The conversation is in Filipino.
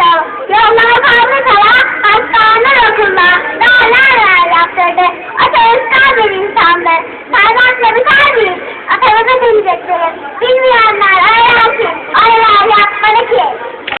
yol, yollar fabrikaya, hastaneler